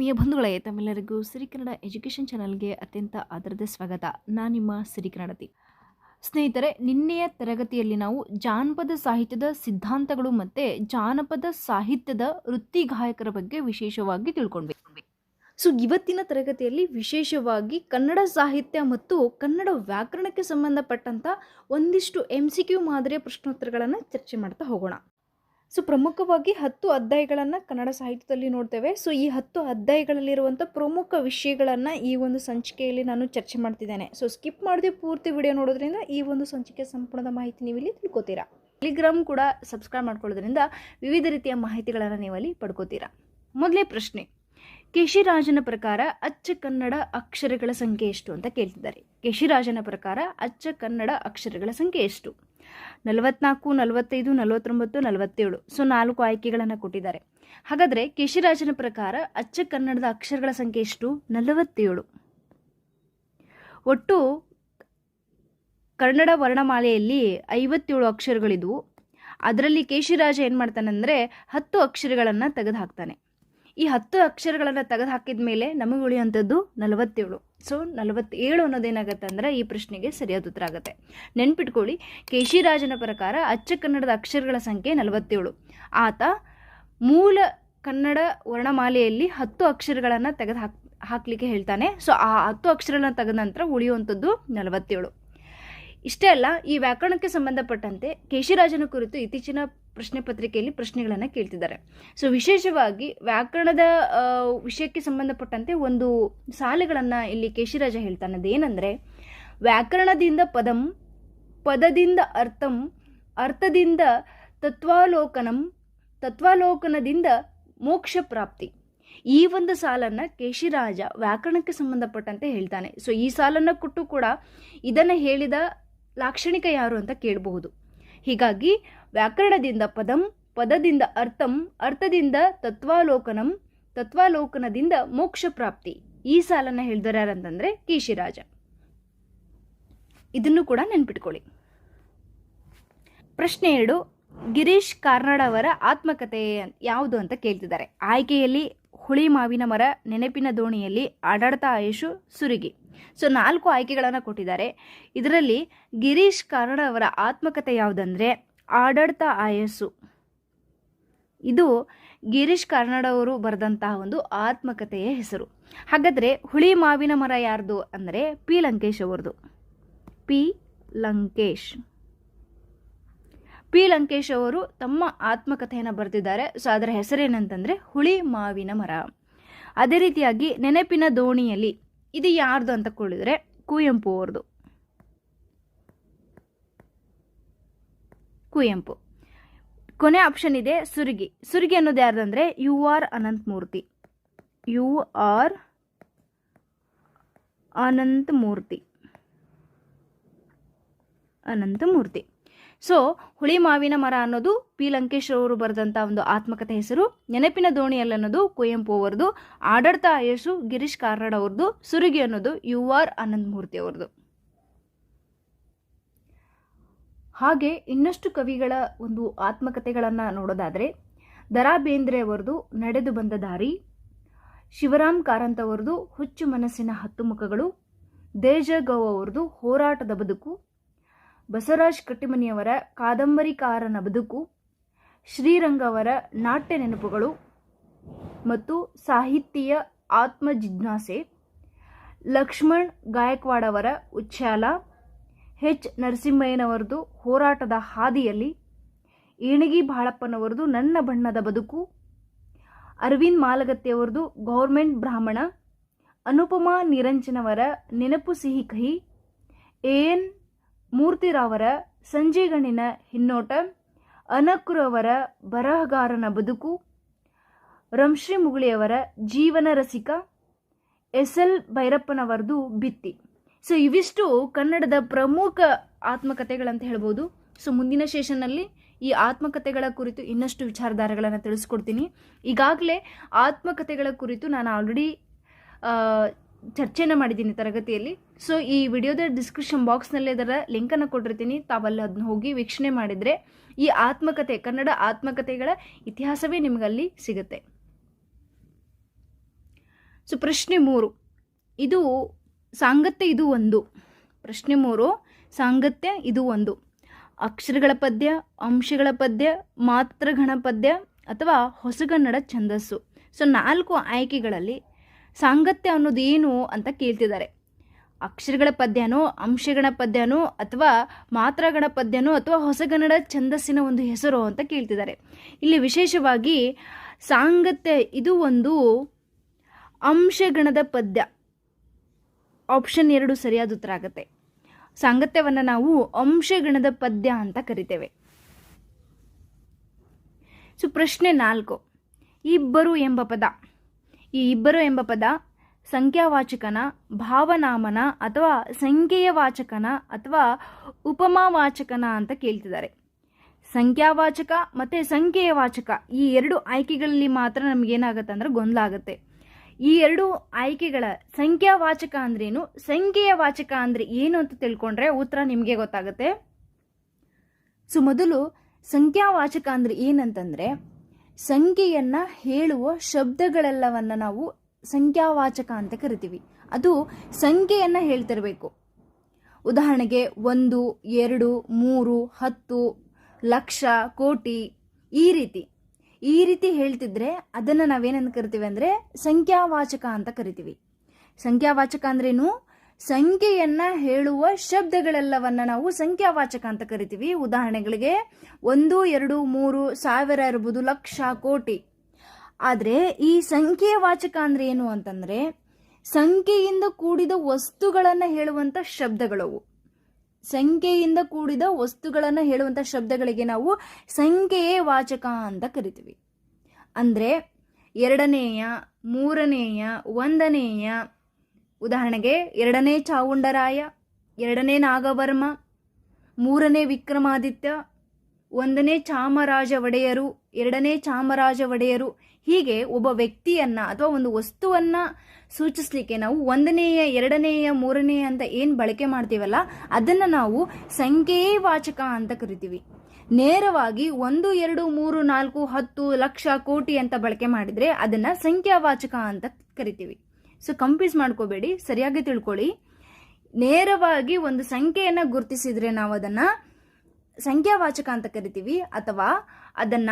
ಆತ್ಮೀಯ ಬಂಧುಗಳೇ, ತಮ್ಮೆಲ್ಲರಿಗೂ ಸಿರಿ ಕನ್ನಡ ಎಜುಕೇಷನ್ ಚಾನಲ್ಗೆ ಅತ್ಯಂತ ಆದರದ ಸ್ವಾಗತ. ನಾನು ನಿಮ್ಮ ಸಿರಿ ಕನ್ನಡತಿ. ಸ್ನೇಹಿತರೆ, ನಿನ್ನೆಯ ತರಗತಿಯಲ್ಲಿ ನಾವು ಜಾನಪದ ಸಾಹಿತ್ಯದ ಸಿದ್ಧಾಂತಗಳು ಮತ್ತು ಜಾನಪದ ಸಾಹಿತ್ಯದ ವೃತ್ತಿ ಗಾಯಕರ ಬಗ್ಗೆ ವಿಶೇಷವಾಗಿ ತಿಳ್ಕೊಂಡ್ವಿ. ಸೊ, ಇವತ್ತಿನ ತರಗತಿಯಲ್ಲಿ ವಿಶೇಷವಾಗಿ ಕನ್ನಡ ಸಾಹಿತ್ಯ ಮತ್ತು ಕನ್ನಡ ವ್ಯಾಕರಣಕ್ಕೆ ಸಂಬಂಧಪಟ್ಟಂಥ ಒಂದಿಷ್ಟು ಎಂ ಸಿ ಕ್ಯೂ ಮಾದರಿಯ ಪ್ರಶ್ನೋತ್ತರಗಳನ್ನು ಚರ್ಚೆ ಮಾಡ್ತಾ ಹೋಗೋಣ. ಸೊ ಪ್ರಮುಖವಾಗಿ ಹತ್ತು ಅಧ್ಯಾಯಗಳನ್ನು ಕನ್ನಡ ಸಾಹಿತ್ಯದಲ್ಲಿ ನೋಡ್ತೇವೆ. ಸೊ ಈ ಹತ್ತು ಅಧ್ಯಾಯಗಳಲ್ಲಿರುವಂಥ ಪ್ರಮುಖ ವಿಷಯಗಳನ್ನು ಈ ಒಂದು ಸಂಚಿಕೆಯಲ್ಲಿ ನಾನು ಚರ್ಚೆ ಮಾಡ್ತಿದ್ದೇನೆ. ಸೊ ಸ್ಕಿಪ್ ಮಾಡದೆ ಪೂರ್ತಿ ವಿಡಿಯೋ ನೋಡೋದ್ರಿಂದ ಈ ಒಂದು ಸಂಚಿಕೆ ಸಂಪೂರ್ಣದ ಮಾಹಿತಿ ನೀವು ಇಲ್ಲಿ ತಿಳ್ಕೊತೀರಾ. ಟೆಲಿಗ್ರಾಮ್ ಕೂಡ ಸಬ್ಸ್ಕ್ರೈಬ್ ಮಾಡ್ಕೊಳ್ಳೋದ್ರಿಂದ ವಿವಿಧ ರೀತಿಯ ಮಾಹಿತಿಗಳನ್ನು ನೀವಲ್ಲಿ ಪಡ್ಕೋತೀರಾ. ಮೊದಲೇ ಪ್ರಶ್ನೆ. ಕೇಶಿರಾಜನ ಪ್ರಕಾರ ಅಚ್ಚ ಕನ್ನಡ ಅಕ್ಷರಗಳ ಸಂಖ್ಯೆ ಎಷ್ಟು ಅಂತ ಕೇಳ್ತಿದ್ದಾರೆ. ಕೇಶಿರಾಜನ ಪ್ರಕಾರ ಅಚ್ಚ ಕನ್ನಡ ಅಕ್ಷರಗಳ ಸಂಖ್ಯೆ ಎಷ್ಟು? ನಲವತ್ನಾಲ್ಕು, ನಲವತ್ತೈದು, ನಲವತ್ತೊಂಬತ್ತು, ನಲವತ್ತೇಳು. ಸೊ, ನಾಲ್ಕು ಆಯ್ಕೆಗಳನ್ನು ಕೊಟ್ಟಿದ್ದಾರೆ. ಹಾಗಾದರೆ ಕೇಶಿರಾಜನ ಪ್ರಕಾರ ಅಚ್ಚ ಕನ್ನಡದ ಅಕ್ಷರಗಳ ಸಂಖ್ಯೆ ಎಷ್ಟು? ನಲವತ್ತೇಳು. ಒಟ್ಟು ಕನ್ನಡ ವರ್ಣಮಾಲೆಯಲ್ಲಿ ಐವತ್ತೇಳು ಅಕ್ಷರಗಳಿದ್ವು. ಅದರಲ್ಲಿ ಕೇಶಿರಾಜ ಏನು ಮಾಡ್ತಾನಂದರೆ ಹತ್ತು ಅಕ್ಷರಗಳನ್ನು ತೆಗೆದು ಹಾಕ್ತಾನೆ ಈ ಹತ್ತು ಅಕ್ಷರಗಳನ್ನು ತೆಗೆದು ಹಾಕಿದ ಮೇಲೆ ನಮಗೆ ಉಳಿಯುವಂಥದ್ದು ನಲವತ್ತೇಳು. ಸೊ ನಲವತ್ತೇಳು ಅನ್ನೋದೇನಾಗತ್ತೆ ಅಂದರೆ ಈ ಪ್ರಶ್ನೆಗೆ ಸರಿಯಾದ ಉತ್ತರ ಆಗುತ್ತೆ. ನೆನ್ಪಿಟ್ಕೊಳ್ಳಿ, ಕೇಶಿರಾಜನ ಪ್ರಕಾರ ಅಚ್ಚ ಕನ್ನಡದ ಅಕ್ಷರಗಳ ಸಂಖ್ಯೆ ನಲವತ್ತೇಳು. ಆತ ಮೂಲ ಕನ್ನಡ ವರ್ಣಮಾಲೆಯಲ್ಲಿ ಹತ್ತು ಅಕ್ಷರಗಳನ್ನು ತೆಗೆದು ಹಾಕ್ ಹಾಕಲಿಕ್ಕೆ ಹೇಳ್ತಾನೆ. ಸೊ ಆ ಹತ್ತು ಅಕ್ಷರಗಳನ್ನು ತೆಗೆದ ನಂತರ ಉಳಿಯುವಂಥದ್ದು ನಲವತ್ತೇಳು. ಇಷ್ಟೇ ಅಲ್ಲ, ಈ ವ್ಯಾಕರಣಕ್ಕೆ ಸಂಬಂಧಪಟ್ಟಂತೆ ಕೇಶಿರಾಜನ ಕುರಿತು ಇತ್ತೀಚಿನ ಪ್ರಶ್ನೆ ಪತ್ರಿಕೆಯಲ್ಲಿ ಪ್ರಶ್ನೆಗಳನ್ನು ಕೇಳ್ತಿದ್ದಾರೆ. ಸೊ ವಿಶೇಷವಾಗಿ ವ್ಯಾಕರಣದ ವಿಷಯಕ್ಕೆ ಸಂಬಂಧಪಟ್ಟಂತೆ ಒಂದು ಸಾಲುಗಳನ್ನು ಇಲ್ಲಿ ಕೇಶಿರಾಜ ಹೇಳ್ತಾನೆ. ಅದೇನೆಂದರೆ, ವ್ಯಾಕರಣದಿಂದ ಪದಂ, ಪದದಿಂದ ಅರ್ಥಂ, ಅರ್ಥದಿಂದ ತತ್ವಾಲೋಕನಂ, ತತ್ವಾಲೋಕನದಿಂದ ಮೋಕ್ಷ ಪ್ರಾಪ್ತಿ. ಈ ಒಂದು ಸಾಲನ್ನು ಕೇಶಿರಾಜ ವ್ಯಾಕರಣಕ್ಕೆ ಸಂಬಂಧಪಟ್ಟಂತೆ ಹೇಳ್ತಾನೆ. ಸೊ ಈ ಸಾಲನ್ನು ಕೊಟ್ಟು ಕೂಡ ಇದನ್ನು ಹೇಳಿದ ಲಾಕ್ಷಣಿಕ ಯಾರು ಅಂತ ಕೇಳಬಹುದು. ಹೀಗಾಗಿ ವ್ಯಾಕರಣದಿಂದ ಪದಂ, ಪದದಿಂದ ಅರ್ಥಂ, ಅರ್ಥದಿಂದ ತತ್ವಾಲೋಕನಂ, ತತ್ವಾಲೋಕನದಿಂದ ಮೋಕ್ಷ ಪ್ರಾಪ್ತಿ. ಈ ಸಾಲನ್ನು ಯಾರಂತಂದ್ರೆ ಕೇಶಿರಾಜ ಇದನ್ನು ಕೂಡ ನೆನ್ಪಿಟ್ಕೊಳ್ಳಿ. ಪ್ರಶ್ನೆ ಎರಡು, ಗಿರೀಶ್ ಕಾರ್ನಾಡ್ ಅವರ ಆತ್ಮಕಥೆ ಯಾವುದು ಅಂತ ಕೇಳ್ತಿದ್ದಾರೆ. ಆಯ್ಕೆಯಲ್ಲಿ ಹುಳಿ ಮಾವಿನ ಮರ, ನೆನಪಿನ ದೋಣಿಯಲ್ಲಿ ಆಡಾಡ್ತಾ ಆಯುಷು, ಸುರುಗಿ. ಸೊ ನಾಲ್ಕು ಆಯ್ಕೆಗಳನ್ನು ಕೊಟ್ಟಿದ್ದಾರೆ. ಇದರಲ್ಲಿ ಗಿರೀಶ್ ಕಾರ್ನಾಡ್ ಅವರ ಆತ್ಮಕಥೆ ಯಾವುದಂದ್ರೆ ಆಡಳಿತ ಆಯಸ್ಸು. ಇದು ಗಿರೀಶ್ ಕಾರ್ನಾಡ್ ಅವರು ಬರೆದಂತಹ ಒಂದು ಆತ್ಮಕಥೆಯ ಹೆಸರು. ಹಾಗಾದರೆ ಹುಳಿ ಮಾವಿನ ಮರ ಯಾರ್ದು ಅಂದರೆ ಪಿ ಲಂಕೇಶ್ ಅವರದು ಪಿ ಲಂಕೇಶ್. ಪಿ ಲಂಕೇಶ್ ಅವರು ತಮ್ಮ ಆತ್ಮಕಥೆಯನ್ನು ಬರೆದಿದ್ದಾರೆ. ಸೊ ಅದರ ಹೆಸರೇನಂತಂದರೆ ಹುಳಿ ಮಾವಿನ ಮರ. ಅದೇ ರೀತಿಯಾಗಿ ನೆನಪಿನ ದೋಣಿಯಲ್ಲಿ ಇದು ಯಾರ್ದು ಅಂತ ಕೇಳಿದ್ರೆ ಕುವೆಂಪು ಅವ್ರದ್ದು ಕುವೆಂಪು. ಕೊನೆ ಆಪ್ಷನ್ ಇದೆ ಸುರುಗಿ. ಸುರುಗಿ ಅನ್ನೋದು ಯಾರ್ದಂದ್ರೆ U R Ananthamurthy U R Ananthamurthy Ananthamurthy so, ಹುಳಿ ಮಾವಿನ ಮರ ಅನ್ನೋದು ಪಿ. ಲಂಕೇಶ್ ಅವರು ಬರೆದಂಥ ಒಂದು ಆತ್ಮಕಥೆ ಹೆಸರು. ನೆನಪಿನ ದೋಣಿಯಲ್ಲಿ ಅನ್ನೋದು ಕುವೆಂಪು ಅವರದು. ಆಡಳಿತ ಆಯಸ್ಸು ಗಿರೀಶ್ ಕಾರ್ನಾಡ್ ಅವ್ರದ್ದು. ಸುರುಗಿ ಅನ್ನೋದು ಯು ಆರ್ ಅನಂತಮೂರ್ತಿ ಅವ್ರದ್ದು. ಹಾಗೆ ಇನ್ನಷ್ಟು ಕವಿಗಳ ಒಂದು ಆತ್ಮಕಥೆಗಳನ್ನು ನೋಡೋದಾದರೆ ದರಾ ಬೇಂದ್ರೆ ಅವರದು ನಡೆದು ಬಂದ ದಾರಿ, ಶಿವರಾಮ್ ಕಾರಂತ್ ಅವರದು ಹುಚ್ಚು ಮನಸ್ಸಿನ ಹತ್ತು ಮುಖಗಳು, ದೇಜಗೌ ಅವರದು ಹೋರಾಟದ ಬದುಕು ಬಸವರಾಜ್ ಕಟ್ಟಿಮನಿಯವರ ಕಾದಂಬರಿಕಾರನ ಬದುಕು ಶ್ರೀರಂಗ ಅವರ ನಾಟ್ಯ ನೆನಪುಗಳು ಮತ್ತು ಸಾಹಿತ್ಯ ಆತ್ಮ ಜಿಜ್ಞಾಸೆ ಲಕ್ಷ್ಮಣ್ ಗಾಯಕ್ವಾಡ್ ಅವರ ಉಚ್ಚಾಲ ಹೆಚ್ ನರಸಿಂಹಯ್ಯನವರದು ಹೋರಾಟದ ಹಾದಿಯಲ್ಲಿ, ಏಣಗಿ ಬಾಳಪ್ಪನವರದು ನನ್ನ ಬಣ್ಣದ ಬದುಕು, ಅರವಿಂದ್ ಮಾಲಗತ್ತೆಯವರದು ಗೌರ್ಮೆಂಟ್ ಬ್ರಾಹ್ಮಣ, ಅನುಪಮಾ ನಿರಂಜನವರ ನೆನಪು ಸಿಹಿ ಕಹಿ, ಎ ಎನ್ ಮೂರ್ತಿರಾವರ ಸಂಜೆಗಣ್ಣಿನ ಹಿನ್ನೋಟ, ಅನಕುರವರ ಬರಹಗಾರನ ಬದುಕು, ರಂಶ್ರೀ ಮುಗುಳಿಯವರ ಜೀವನ ರಸಿಕ, ಎಸ್ ಎಲ್ ಭೈರಪ್ಪನವರದು ಬಿತ್ತಿ ಸೊ, ಇವಿಷ್ಟು ಕನ್ನಡದ ಪ್ರಮುಖ ಆತ್ಮಕಥೆಗಳಂತ ಹೇಳ್ಬೋದು. ಸೊ, ಮುಂದಿನ ಸೆಷನ್ನಲ್ಲಿ ಈ ಆತ್ಮಕಥೆಗಳ ಕುರಿತು ಇನ್ನಷ್ಟು ವಿಚಾರಧಾರೆಗಳನ್ನು ತಿಳಿಸ್ಕೊಡ್ತೀನಿ. ಈಗಾಗಲೇ ಆತ್ಮಕಥೆಗಳ ಕುರಿತು ನಾನು ಆಲ್ರೆಡಿ ಚರ್ಚೆನ ಮಾಡಿದ್ದೀನಿ ತರಗತಿಯಲ್ಲಿ. ಸೊ ಈ ವಿಡಿಯೋದ ಡಿಸ್ಕ್ರಿಪ್ಷನ್ ಬಾಕ್ಸ್ನಲ್ಲಿ ಅದರ ಲಿಂಕನ್ನು ಕೊಟ್ಟಿರ್ತೀನಿ. ತಾವಲ್ಲಿ ಅದನ್ನ ಹೋಗಿ ವೀಕ್ಷಣೆ ಮಾಡಿದರೆ ಈ ಆತ್ಮಕಥೆ ಕನ್ನಡ ಆತ್ಮಕಥೆಗಳ ಇತಿಹಾಸವೇ ನಿಮಗಲ್ಲಿ ಸಿಗುತ್ತೆ. ಸೊ ಪ್ರಶ್ನೆ ಮೂರು. ಇದು ಸಾಂಗತ್ಯ ಇದು ಒಂದು. ಪ್ರಶ್ನೆ ಮೂರು, ಸಾಂಗತ್ಯ ಇದು ಒಂದು. ಅಕ್ಷರಗಳ ಪದ್ಯ, ಅಂಶಗಳ ಪದ್ಯ ಮಾತ್ರಗಣ ಪದ್ಯ ಅಥವಾ ಹೊಸಗನ್ನಡ ಛಂದಸ್ಸು. ಸೊ ನಾಲ್ಕು ಆಯ್ಕೆಗಳಲ್ಲಿ ಸಾಂಗತ್ಯ ಅನ್ನೋದು ಏನು ಅಂತ ಕೇಳ್ತಿದ್ದಾರೆ. ಅಕ್ಷರಗಳ ಪದ್ಯನೋ ಅಂಶಗಳ ಪದ್ಯನೋ, ಅಥವಾ ಮಾತ್ರಗಣ ಪದ್ಯನೋ, ಅಥವಾ ಹೊಸಗನ್ನಡ ಛಂದಸ್ಸಿನ ಒಂದು ಹೆಸರು ಅಂತ ಕೇಳ್ತಿದ್ದಾರೆ. ಇಲ್ಲಿ ವಿಶೇಷವಾಗಿ ಸಾಂಗತ್ಯ ಇದು ಒಂದು ಅಂಶಗಣದ ಪದ್ಯ. ಆಪ್ಷನ್ ಎರಡು ಸರಿಯಾದ ಉತ್ತರ ಆಗುತ್ತೆ. ಸಾಂಗತ್ಯವನ್ನು ನಾವು ಅಂಶಗಣದ ಪದ್ಯ ಅಂತ ಕರಿತೇವೆ. ಸೊ ಪ್ರಶ್ನೆ ನಾಲ್ಕು. ಇಬ್ಬರು ಎಂಬ ಪದ. ಈ ಇಬ್ಬರು ಎಂಬ ಪದ ಸಂಖ್ಯಾವಾಚಕನ, ಭಾವನಾಮನ ಅಥವಾ ಸಂಖ್ಯೆಯ ವಾಚಕನ ಅಥವಾ ಉಪಮಾವಾಚಕನ ಅಂತ ಕೇಳ್ತಿದ್ದಾರೆ. ಸಂಖ್ಯಾವಾಚಕ ಮತ್ತು ಸಂಖ್ಯೆಯ ವಾಚಕ ಈ ಎರಡು ಆಯ್ಕೆಗಳಲ್ಲಿ ಮಾತ್ರ ನಮಗೇನಾಗುತ್ತೆ ಅಂದ್ರೆ ಗೊಂದಲ ಆಗುತ್ತೆ. ಈ ಎರಡು ಆಯ್ಕೆಗಳ ಸಂಖ್ಯಾವಾಚಕ ಅಂದ್ರೇನು ಸಂಖ್ಯೆಯ ವಾಚಕ ಅಂದ್ರೆ ಏನು ಅಂತ ತಿಳ್ಕೊಂಡ್ರೆ ಉತ್ತರ ನಿಮಗೆ ಗೊತ್ತಾಗುತ್ತೆ. ಸೊ, ಮೊದಲು ಸಂಖ್ಯಾವಾಚಕ ಅಂದ್ರೆ ಏನಂತಂದ್ರೆ ಸಂಖ್ಯೆಯನ್ನ ಹೇಳುವ ಶಬ್ದಗಳೆಲ್ಲವನ್ನ ನಾವು ಸಂಖ್ಯಾವಾಚಕ ಅಂತ ಕರಿತೀವಿ. ಅದು ಸಂಖ್ಯೆಯನ್ನ ಹೇಳ್ತಿರಬೇಕು. ಉದಾಹರಣೆಗೆ ಒಂದು, ಎರಡು, ಮೂರು, ಹತ್ತು, ಲಕ್ಷ, ಕೋಟಿ ಈ ರೀತಿ. ಈ ರೀತಿ ಹೇಳ್ತಿದ್ರೆ ಅದನ್ನು ನಾವೇನಂತ ಕರಿತೀವಿ ಅಂದ್ರೆ ಸಂಖ್ಯಾವಾಚಕ ಅಂತ ಕರಿತೀವಿ. ಸಂಖ್ಯಾವಾಚಕ ಅಂದ್ರೇನು? ಸಂಖ್ಯೆಯನ್ನ ಹೇಳುವ ಶಬ್ದಗಳೆಲ್ಲವನ್ನ ನಾವು ಸಂಖ್ಯಾವಾಚಕ ಅಂತ ಕರಿತೀವಿ. ಉದಾಹರಣೆಗಳಿಗೆ ಒಂದು, ಎರಡು, ಮೂರು ಸಾವಿರ ಇರ್ಬೋದು, ಲಕ್ಷ, ಕೋಟಿ. ಆದರೆ ಈ ಸಂಖ್ಯೆಯ ವಾಚಕ ಅಂದ್ರೆ ಏನು ಅಂತಂದ್ರೆ ಸಂಖ್ಯೆಯಿಂದ ಕೂಡಿದ ವಸ್ತುಗಳನ್ನು ಹೇಳುವಂತ ಶಬ್ದಗಳವು. ಸಂಖ್ಯೆಯಿಂದ ಕೂಡಿದ ವಸ್ತುಗಳನ್ನು ಹೇಳುವಂತ ಶಬ್ದಗಳಿಗೆ ನಾವು ಸಂಖ್ಯೆಯೇ ವಾಚಕ ಅಂತ ಕರಿತೀವಿ. ಅಂದ್ರೆ ಎರಡನೆಯ, ಮೂರನೆಯ, ಒಂದನೆಯ ಉದಾಹರಣೆಗೆ, ಎರಡನೇ ಚಾವುಂಡರಾಯ, ಎರಡನೇ ನಾಗವರ್ಮ, ಮೂರನೇ ವಿಕ್ರಮಾದಿತ್ಯ, ಒಂದನೇ ಚಾಮರಾಜ ಒಡೆಯರು ಎರಡನೇ ಚಾಮರಾಜ ಒಡೆಯರು ಹೀಗೆ ಒಬ್ಬ ವ್ಯಕ್ತಿಯನ್ನ ಅಥವಾ ಒಂದು ವಸ್ತುವನ್ನ ಸೂಚಿಸ್ಲಿಕ್ಕೆ ನಾವು ಒಂದನೆಯ, ಎರಡನೆಯ, ಮೂರನೆಯ ಅಂತ ಏನು ಬಳಕೆ ಮಾಡ್ತೀವಲ್ಲ, ಅದನ್ನ ನಾವು ಸಂಖ್ಯೆಯೇ ವಾಚಕ ಅಂತ ಕರಿತೀವಿ. ನೇರವಾಗಿ ಒಂದು, ಎರಡು, ಮೂರು, ನಾಲ್ಕು, ಹತ್ತು ಲಕ್ಷ ಕೋಟಿ ಅಂತ ಬಳಕೆ ಮಾಡಿದ್ರೆ ಅದನ್ನ ಸಂಖ್ಯಾವಾಚಕ ಅಂತ ಕರಿತೀವಿ. ಸೊ ಕಂಪ್ಯೂಸ್ ಮಾಡ್ಕೋಬೇಡಿ, ಸರಿಯಾಗಿ ತಿಳ್ಕೊಳ್ಳಿ. ನೇರವಾಗಿ ಒಂದು ಸಂಖ್ಯೆಯನ್ನು ಗುರುತಿಸಿದ್ರೆ ನಾವು ಅದನ್ನ ಸಂಖ್ಯಾವಾಚಕ ಅಂತ ಕರಿತೀವಿ, ಅಥವಾ ಅದನ್ನ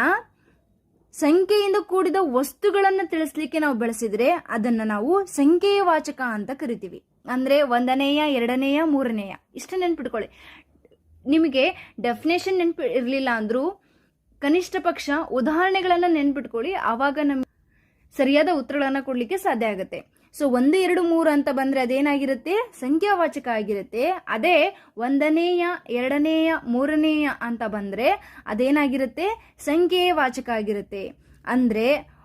ಸಂಖ್ಯೆಯಿಂದ ಕೂಡಿದ ವಸ್ತುಗಳನ್ನು ತಿಳಿಸ್ಲಿಕ್ಕೆ ನಾವು ಬಳಸಿದ್ರೆ ಅದನ್ನ ನಾವು ಸಂಖ್ಯೆಯ ವಾಚಕ ಅಂತ ಕರಿತೀವಿ. ಅಂದ್ರೆ ಒಂದನೆಯ, ಎರಡನೆಯ, ಮೂರನೆಯ. ಇಷ್ಟು ನೆನ್ಪಿಟ್ಕೊಳ್ಳಿ. ನಿಮಗೆ ಡೆಫಿನೇಷನ್ ನೆನ್ಪು ಇರಲಿಲ್ಲ ಅಂದರೂ ಕನಿಷ್ಠ ಪಕ್ಷ ಉದಾಹರಣೆಗಳನ್ನು ನೆನ್ಪಿಟ್ಕೊಳ್ಳಿ, ಆವಾಗ ನಮ್ಗೆ ಸರಿಯಾದ ಉತ್ತರಗಳನ್ನು ಕೊಡಲಿಕ್ಕೆ ಸಾಧ್ಯ ಆಗುತ್ತೆ. ಸೊ ಒಂದು ಎರಡು ಮೂರು ಅಂತ ಬಂದ್ರೆ ಅದೇನಾಗಿರುತ್ತೆ? ಸಂಖ್ಯಾವಾಚಕ ಆಗಿರುತ್ತೆ. ಅದೇ ಒಂದನೆಯ, ಎರಡನೆಯ, ಮೂರನೆಯ ಅಂತ ಬಂದ್ರೆ ಅದೇನಾಗಿರುತ್ತೆ? ಸಂಖ್ಯೆಯ ವಾಚಕ ಆಗಿರುತ್ತೆ. ಅಂದ್ರೆ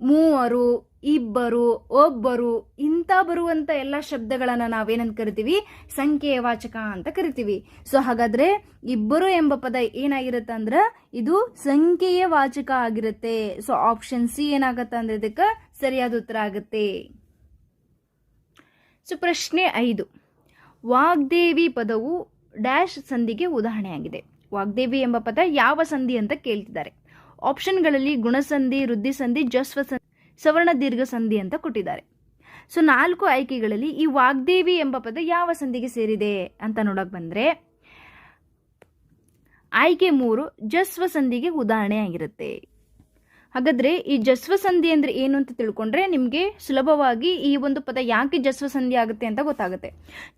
ಮೂವರು, ಇಬ್ಬರು, ಒಬ್ಬರು, ಇಂಥ ಬರುವಂತ ಎಲ್ಲ ಶಬ್ದಗಳನ್ನು ನಾವೇನಂತ ಕರಿತೀವಿ? ಸಂಖ್ಯೆಯ ವಾಚಕ ಅಂತ ಕರಿತೀವಿ. ಸೊ ಹಾಗಾದ್ರೆ ಇಬ್ಬರು ಎಂಬ ಪದ ಏನಾಗಿರುತ್ತೆ ಅಂದ್ರೆ ಇದು ಸಂಖ್ಯೆಯ ವಾಚಕ ಆಗಿರುತ್ತೆ. ಸೊ ಆಪ್ಷನ್ ಸಿ ಏನಾಗತ್ತೆ ಅಂದ್ರೆ ಇದಕ್ಕೆ ಸರಿಯಾದ ಉತ್ತರ ಆಗುತ್ತೆ. ಸೊ ಪ್ರಶ್ನೆ ಐದು. ವಾಗ್ದೇವಿ ಪದವು ಡ್ಯಾಶ್ ಸಂಧಿಗೆ ಉದಾಹರಣೆಯಾಗಿದೆ. ವಾಗ್ದೇವಿ ಎಂಬ ಪದ ಯಾವ ಸಂಧಿ ಅಂತ ಕೇಳ್ತಿದ್ದಾರೆ. ಆಪ್ಷನ್ಗಳಲ್ಲಿ ಗುಣಸಂಧಿ ವೃದ್ಧಿ ಸಂಧಿ ಜಸ್ವ ಸಂಧಿ ಸವರ್ಣ ದೀರ್ಘ ಸಂಧಿ ಅಂತ ಕೊಟ್ಟಿದ್ದಾರೆ. ಸೊ, ನಾಲ್ಕು ಆಯ್ಕೆಗಳಲ್ಲಿ ಈ ವಾಗ್ದೇವಿ ಎಂಬ ಪದ ಯಾವ ಸಂಧಿಗೆ ಸೇರಿದೆ ಅಂತ ನೋಡಕ್ ಬಂದ್ರೆ ಆಯ್ಕೆ ಮೂರು ಜಸ್ವ ಸಂಧಿಗೆ ಉದಾಹರಣೆಯಾಗಿರುತ್ತೆ. ಹಾಗಾದ್ರೆ ಈ ಜಸ್ವ ಸಂಧಿ ಅಂದ್ರೆ ಏನು ಅಂತ ತಿಳ್ಕೊಂಡ್ರೆ ನಿಮಗೆ ಸುಲಭವಾಗಿ ಈ ಒಂದು ಪದ ಯಾಕೆ ಜಸ್ವ ಸಂಧಿ ಆಗುತ್ತೆ ಅಂತ ಗೊತ್ತಾಗುತ್ತೆ.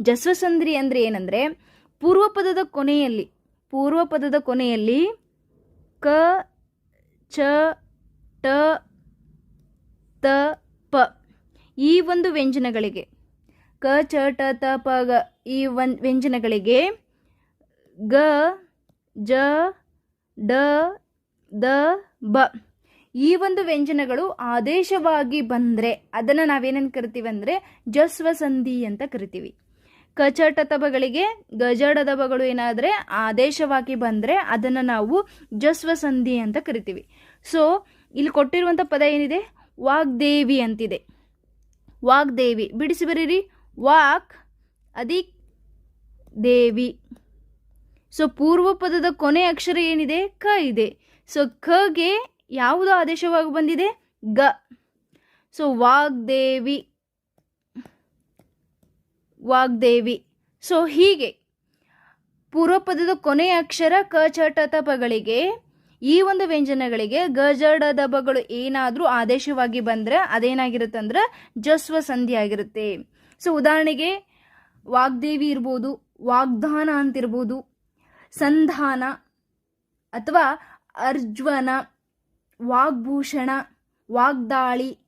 ಜಸ್ವ ಸಂಧಿ ಅಂದ್ರೆ ಏನಂದ್ರೆ ಪೂರ್ವ ಪದದ ಕೊನೆಯಲ್ಲಿ, ಪೂರ್ವ ಪದದ ಕೊನೆಯಲ್ಲಿ ಕ, ಚ, ಟ, ತ, ಪ ಈ ಒಂದು ವ್ಯಂಜನಗಳಿಗೆ, ಕ, ಚ, ಟ, ತ, ಪ, ಗ ಈ ಒನ್ ವ್ಯಂಜನಗಳಿಗೆ ಗ, ಜ, ಡ, ದ, ಬ ಈ ಒಂದು ವ್ಯಂಜನಗಳು ಆದೇಶವಾಗಿ ಬಂದರೆ, ಅದನ್ನು ನಾವೇನೇನು ಕರಿತೀವಿ ಅಂದರೆ, ಜಸ್ವ ಸಂಧಿ ಅಂತ ಕರಿತೀವಿ. ಕಚಟ ತಬಗಳಿಗೆ ಗಜಡದಬಗಳು ಏನಾದರೆ ಆದೇಶವಾಗಿ ಬಂದರೆ, ಅದನ್ನು ನಾವು ಜಸ್ವ ಸಂಧಿ ಅಂತ ಕರಿತೀವಿ. ಸೊ ಇಲ್ಲಿ ಕೊಟ್ಟಿರುವಂಥ ಪದ ಏನಿದೆ? ವಾಗ್ದೇವಿ ಅಂತಿದೆ. ವಾಗ್ದೇವಿ, ಬಿಡಿಸಿ ಬರೀರಿ. ವಾಕ್ ಅದಿ ದೇವಿ. ಸೊ ಪೂರ್ವ ಪದದ ಕೊನೆ ಅಕ್ಷರ ಏನಿದೆ? ಕ ಇದೆ. ಸೊ ಖಗೆ ಯಾವುದು ಆದೇಶವಾಗಿ ಬಂದಿದೆ? ಗ. ಸೊ, ವಾಗ್ದೇವಿ. ವಾಗ್ದೇವಿ. ಸೊ, ಹೀಗೆ. ಪೂರ್ವಪದದ ಕೊನೆಯ ಅಕ್ಷರ ಕ, ಚ, ಟ, ತ ಈ ಒಂದು ವ್ಯಂಜನಗಳಿಗೆ ಗ ಏನಾದರೂ ಆದೇಶವಾಗಿ ಬಂದರೆ ಅದೇನಾಗಿರುತ್ತೆ ಅಂದ್ರೆ ಜಸ್ವ ಸಂಧಿ ಆಗಿರುತ್ತೆ ಸೊ, ಉದಾಹರಣೆಗೆ ವಾಗ್ದೇವಿ ಇರ್ಬೋದು, ವಾಗ್ದಾನ ಅಂತಿರ್ಬೋದು, ಸಂಧಾನ ಅಥವಾ ಅರ್ಜ್ವನ. ವಾಗ್ಭೂಷಣ, ವಾಗ್ದಾಳಿ,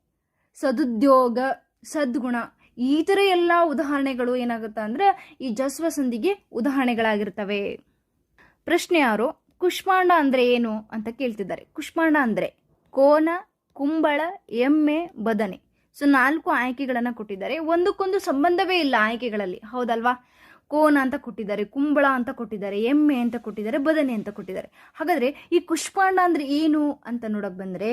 ಸದುದ್ಯೋಗ, ಸದ್ಗುಣ, ಈ ಥರ ಎಲ್ಲ ಉದಾಹರಣೆಗಳು ಏನಾಗುತ್ತೆ ಅಂದ್ರೆ ಈ ಜಸ್ವ ಸಂಧಿಗೆ ಉದಾಹರಣೆಗಳಾಗಿರ್ತವೆ. ಪ್ರಶ್ನೆ ಯಾರು? ಕುಷ್ಮಾಂಡ ಅಂದ್ರೆ ಏನು ಅಂತ ಕೇಳ್ತಿದ್ದಾರೆ. ಕುಷ್ಮಾಂಡ ಅಂದ್ರೆ ಕೋನ, ಕುಂಬಳ, ಎಮ್ಮೆ, ಬದನೆ. ಸೊ ನಾಲ್ಕು ಆಯ್ಕೆಗಳನ್ನು ಕೊಟ್ಟಿದ್ದಾರೆ. ಒಂದಕ್ಕೊಂದು ಸಂಬಂಧವೇ ಇಲ್ಲ ಆಯ್ಕೆಗಳಲ್ಲಿ. ಹೌದಲ್ವಾ? ಕೋನ ಅಂತ ಕೊಟ್ಟಿದ್ದಾರೆ, ಕುಂಬಳ ಅಂತ ಕೊಟ್ಟಿದ್ದಾರೆ, ಎಮ್ಮೆ ಅಂತ ಕೊಟ್ಟಿದ್ದಾರೆ, ಬದನೆ ಅಂತ ಕೊಟ್ಟಿದ್ದಾರೆ. ಹಾಗಾದ್ರೆ ಈ ಕುಷ್ಪಾಂಡ ಅಂದ್ರೆ ಏನು ಅಂತ ನೋಡಕ್ ಬಂದ್ರೆ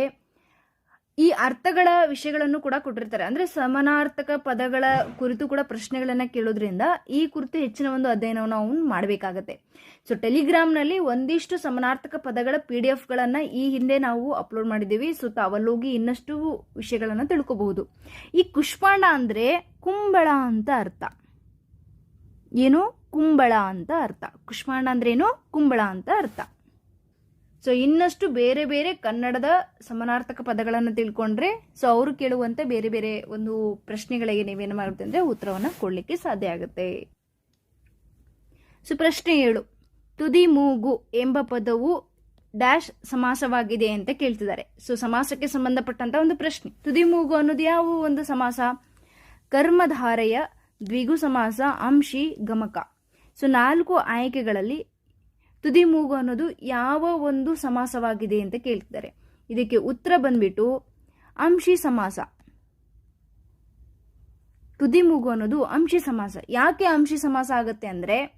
ಈ ಅರ್ಥಗಳ ವಿಷಯಗಳನ್ನು ಕೂಡ ಕೊಟ್ಟಿರ್ತಾರೆ. ಅಂದ್ರೆ ಸಮಾನಾರ್ಥಕ ಪದಗಳ ಕುರಿತು ಕೂಡ ಪ್ರಶ್ನೆಗಳನ್ನ ಕೇಳೋದ್ರಿಂದ ಈ ಕುರಿತು ಹೆಚ್ಚಿನ ಒಂದು ಅಧ್ಯಯನವನ್ನು ನಾವು ಮಾಡಬೇಕಾಗತ್ತೆ. ಸೊ ಟೆಲಿಗ್ರಾಮ್ನಲ್ಲಿ ಒಂದಿಷ್ಟು ಸಮಾನಾರ್ಥಕ ಪದಗಳ ಪಿ ಡಿ ಎಫ್ಗಳನ್ನು ಈ ಹಿಂದೆ ನಾವು ಅಪ್ಲೋಡ್ ಮಾಡಿದ್ದೀವಿ. ಸೊ ತಾವಲ್ಲೋಗಿ ಇನ್ನಷ್ಟು ವಿಷಯಗಳನ್ನು ತಿಳ್ಕೊಬಹುದು. ಈ ಕುಷ್ಪಾಂಡ ಅಂದ್ರೆ ಕುಂಬಳ ಅಂತ ಅರ್ಥ. ಏನು ಕುಂಬಳ ಅಂತ ಅರ್ಥ. ಕುಷ್ಮಾಂಡ ಏನು ಕುಂಬಳ ಅಂತ ಅರ್ಥ. ಸೊ ಇನ್ನಷ್ಟು ಬೇರೆ ಬೇರೆ ಕನ್ನಡದ ಸಮಾನಾರ್ಥಕ ಪದಗಳನ್ನು ತಿಳ್ಕೊಂಡ್ರೆ ಸೊ ಅವರು ಕೇಳುವಂತೆ ಬೇರೆ ಬೇರೆ ಒಂದು ಪ್ರಶ್ನೆಗಳಿಗೆ ನೀವೇನು ಮಾಡುತ್ತೆ ಅಂದರೆ ಉತ್ತರವನ್ನು ಕೊಡಲಿಕ್ಕೆ ಸಾಧ್ಯ ಆಗುತ್ತೆ. ಸೊ ಪ್ರಶ್ನೆ ಏಳು. ತುದಿ ಮೂಗು ಎಂಬ ಪದವು ಡ್ಯಾಶ್ ಸಮಾಸವಾಗಿದೆ ಅಂತ ಕೇಳ್ತಿದ್ದಾರೆ. ಸೊ ಸಮಾಸಕ್ಕೆ ಸಂಬಂಧಪಟ್ಟಂತ ಒಂದು ಪ್ರಶ್ನೆ. ತುದಿ ಮೂಗು ಅನ್ನೋದು ಯಾವ ಒಂದು ಸಮಾಸ? ಕರ್ಮಧಾರೆಯ ದ್ವಿಗು ಸಮಾಸ, ಅಂಶಿ, ಗಮಕ. ಸೊ ನಾಲ್ಕು ಆಯ್ಕೆಗಳಲ್ಲಿ ತುದಿ ಮೂಗು ಅನ್ನೋದು ಯಾವ ಒಂದು ಸಮಾಸವಾಗಿದೆ ಅಂತ ಕೇಳ್ತಿದ್ದಾರೆ. ಇದಕ್ಕೆ ಉತ್ತರ ಬಂದ್ಬಿಟ್ಟು ಅಂಶಿ ಸಮಾಸ. ತುದಿ ಮೂಗು ಅನ್ನೋದು ಅಂಶಿ ಸಮಾಸ. ಯಾಕೆ ಅಂಶಿ ಸಮಾಸ ಆಗುತ್ತೆ ಅಂದರೆ,